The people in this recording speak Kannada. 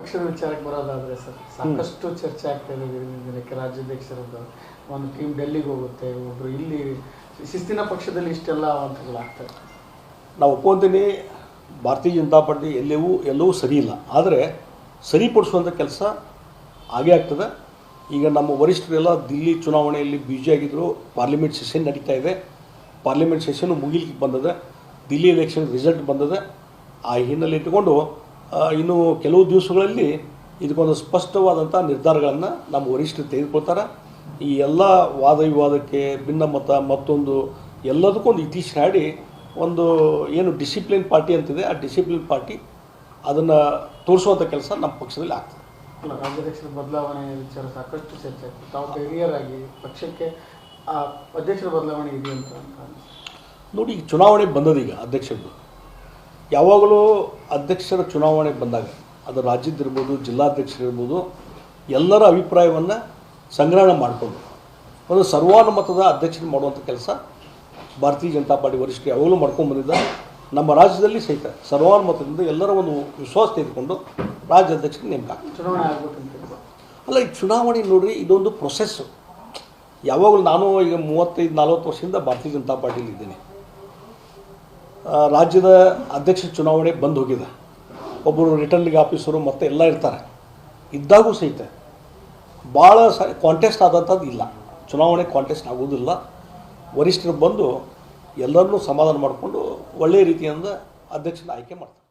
ಪಕ್ಷದ ವಿಚಾರಕ್ಕೆ ಬರೋದಾದರೆ ಸರ್, ಸಾಕಷ್ಟು ಚರ್ಚೆ ಆಗ್ತಾ ಇದೆ ರಾಜ್ಯಾಧ್ಯಕ್ಷರದ್ದು. ಒಂದು ಟೀಮ್ ಡೆಲ್ಲಿಗೆ ಹೋಗುತ್ತೆ, ಒಬ್ರು ಇಲ್ಲಿ ಶಿಸ್ತಿನ ಪಕ್ಷದಲ್ಲಿ ಇಷ್ಟೆಲ್ಲ ಅವಾಂತರಗಳಾಗ್ತವೆ ನಾವು ಒಪ್ಕೊಂತೀನಿ, ಭಾರತೀಯ ಜನತಾ ಪಾರ್ಟಿ ಎಲ್ಲವೂ ಎಲ್ಲವೂ ಸರಿ ಇಲ್ಲ. ಆದರೆ ಸರಿಪಡಿಸುವಂಥ ಕೆಲಸ ಆಗೇ ಆಗ್ತದೆ. ಈಗ ನಮ್ಮ ವರಿಷ್ಠರೆಲ್ಲ ದಿಲ್ಲಿ ಚುನಾವಣೆಯಲ್ಲಿ ಬ್ಯುಸಿ ಆಗಿದ್ದರು ಪಾರ್ಲಿಮೆಂಟ್ ಸೆಷನ್ ನಡೀತಾ ಇದೆ. ಪಾರ್ಲಿಮೆಂಟ್ ಸೆಷನ್ನು ಮುಗಿಲಿಕ್ಕೆ ಬಂದದೆ, ದಿಲ್ಲಿ ಎಲೆಕ್ಷನ್ ರಿಸಲ್ಟ್ ಬಂದದೆ, ಆ ಹಿನ್ನೆಲೆ ಇಟ್ಟುಕೊಂಡು ಇನ್ನು ಕೆಲವು ದಿವಸಗಳಲ್ಲಿ ಇದಕ್ಕೊಂದು ಸ್ಪಷ್ಟವಾದಂಥ ನಿರ್ಧಾರಗಳನ್ನು ನಮ್ಮ ವರಿಷ್ಠರು ತೆಗೆದುಕೊಳ್ತಾರೆ. ಈ ಎಲ್ಲ ವಾದ ವಿವಾದಕ್ಕೆ ಭಿನ್ನಮತ ಮತ್ತೊಂದು ಎಲ್ಲದಕ್ಕೂ ಒಂದು ಇತಿಶ್ರ ಹಾಡಿ ಒಂದು ಏನು ಡಿಸಿಪ್ಲಿನ್ ಪಾರ್ಟಿ ಅಂತಿದೆ ಆ ಡಿಸಿಪ್ಲಿನ್ ಪಾರ್ಟಿ ಅದನ್ನು ತೋರಿಸುವಂಥ ಕೆಲಸ ನಮ್ಮ ಪಕ್ಷದಲ್ಲಿ ಆಗ್ತದೆ. ರಾಜ್ಯಾಧ್ಯಕ್ಷರ ಬದಲಾವಣೆ ವಿಚಾರ ಸಾಕಷ್ಟು ಚರ್ಚೆ ಆಗ್ತದೆ. ತಾವು ಹಿರಿಯರಾಗಿ ಪಕ್ಷಕ್ಕೆ ಆ ಅಧ್ಯಕ್ಷರ ಬದಲಾವಣೆ ಇದೆ ಅಂತ. ನೋಡಿ ಈಗ ಚುನಾವಣೆ ಬಂದದೀಗ ಅಧ್ಯಕ್ಷರದ್ದು. ಯಾವಾಗಲೂ ಅಧ್ಯಕ್ಷರ ಚುನಾವಣೆಗೆ ಬಂದಾಗ ಅದು ರಾಜ್ಯದ್ದಿರ್ಬೋದು ಜಿಲ್ಲಾಧ್ಯಕ್ಷರಿರ್ಬೋದು ಎಲ್ಲರ ಅಭಿಪ್ರಾಯವನ್ನು ಸಂಗ್ರಹಣೆ ಮಾಡಿಕೊಂಡು ಒಂದು ಸರ್ವಾನುಮತದ ಅಧ್ಯಕ್ಷರು ಮಾಡುವಂಥ ಕೆಲಸ ಭಾರತೀಯ ಜನತಾ ಪಾರ್ಟಿ ವರಿಷ್ಠರು ಯಾವಾಗಲೂ ಮಾಡ್ಕೊಂಡು ಬಂದಿದ್ದಾರೆ. ನಮ್ಮ ರಾಜ್ಯದಲ್ಲಿ ಸಹಿತ ಸರ್ವಾನುಮತದಿಂದ ಎಲ್ಲರ ಒಂದು ವಿಶ್ವಾಸ ತೆಗೆದುಕೊಂಡು ರಾಜ್ಯ ಅಧ್ಯಕ್ಷರಿಗೆ ನೇಮಕ ಅಲ್ಲ ಈ ಚುನಾವಣೆ ನೋಡ್ರಿ ಇದೊಂದು ಪ್ರೊಸೆಸ್ಸು ಯಾವಾಗಲೂ ನಾನು ಈಗ ಮೂವತ್ತೈದು ನಲ್ವತ್ತು ವರ್ಷದಿಂದ ಭಾರತೀಯ ಜನತಾ ಪಾರ್ಟಿಲಿ ಇದ್ದೀನಿ ರಾಜ್ಯದ ಅಧ್ಯಕ್ಷ ಚುನಾವಣೆ ಬಂದು ಹೋಗಿದೆ ಒಬ್ಬರು ರಿಟರ್ನಿಂಗ್ ಆಫೀಸರು ಮತ್ತು ಎಲ್ಲ ಇರ್ತಾರೆ. ಇದ್ದಾಗೂ ಸಹಿತ ಭಾಳ ಸ ಕಾಂಟೆಸ್ಟ್ ಆದಂಥದ್ದು ಇಲ್ಲ. ಚುನಾವಣೆ ಕಾಂಟೆಸ್ಟ್ ಆಗೋದಿಲ್ಲ ವರಿಷ್ಠರು ಬಂದು ಎಲ್ಲರನ್ನೂ ಸಮಾಧಾನ ಮಾಡಿಕೊಂಡು ಒಳ್ಳೆಯ ರೀತಿಯಿಂದ ಅಧ್ಯಕ್ಷನ ಆಯ್ಕೆ ಮಾಡ್ತಾರೆ.